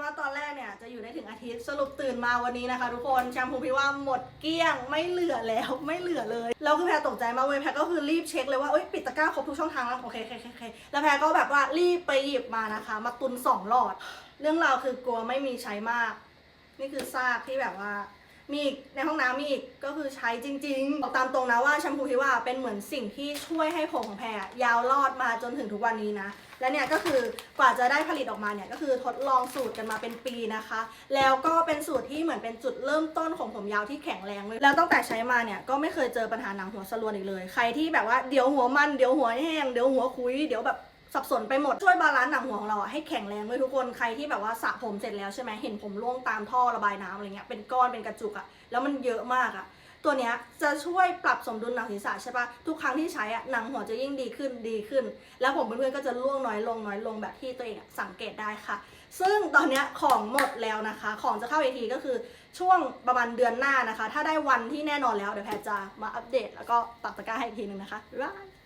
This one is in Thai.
ว่าตอนแรกเนี่ยจะอยู่ได้ถึงอาทิตย์สรุปตื่นมาวันนี้นะคะ ทุกคนแชมพูพี่ว่าหมดเกลี้ยงไม่เหลือแล้วไม่เหลือเลยแล้วคือแพรตกใจมากเว้ยแพรก็คือรีบเช็คเลยว่าเอ้ยปิดตะกร้าครบทุกช่องทางแล้วโอเคโอเคโอเคแล้วแพรก็แบบว่ารีบไปหยิบมานะคะ มาตุนสองหลอด เรื่องราวคือกลัวไม่มีใช้มาก นี่คือซากที่แบบว่า มีอีกในห้องน้ำมีอีกก็คือใช้จริงๆบอกตามตรงนะว่าแชมพูที่ว่าเป็นเหมือนสิ่งที่ช่วยให้ผมของแพรอะยาวรอดมาจนถึงทุกวันนี้นะ และเนี่ยก็คือกว่าจะได้ผลิตออกมาเนี่ยก็คือทดลองสูตรกันมาเป็นปีนะคะ แล้วก็เป็นสูตรที่เหมือนเป็นจุดเริ่มต้นของผมยาวที่แข็งแรงเลยแล้วตั้งแต่ใช้มาเนี่ยก็ไม่เคยเจอปัญหาหนังหัวสลวนอีกเลย ใครที่แบบว่าเดี๋ยวหัวมันเดี๋ยวหัวแห้งเดี๋ยวหัวคุยเดี๋ยวแบบ สับสนไปหมดช่วยบาลานซ์หนังหัวของเราอะให้แข็งแรงด้วยทุกคนใครที่แบบว่าสระผมเสร็จแล้วใช่ไหมเห็นผมร่วงตามท่อระบายน้ำอะไรเงี้ยเป็นก้อนเป็นกระจุกอะแล้วมันเยอะมากอะตัวเนี้ยจะช่วยปรับสมดุลหนังศีรษะใช่ปะทุกครั้งที่ใช้อะหนังหัวจะยิ่งดีขึ้นดีขึ้น แล้วผมเพื่อนๆก็จะร่วงน้อยลงน้อยลงแบบที่ตัวเองอะสังเกตได้ค่ะ ซึ่งตอนเนี้ยของหมดแล้วนะคะ ของจะเข้าอีกทีก็คือช่วงประมาณเดือนหน้านะคะ ถ้าได้วันที่แน่นอนแล้วเดี๋ยวแพรจะมาอัปเดต แล้วก็ตัดตะกร้าให้อีกทีนึงนะคะบ๊ายบาย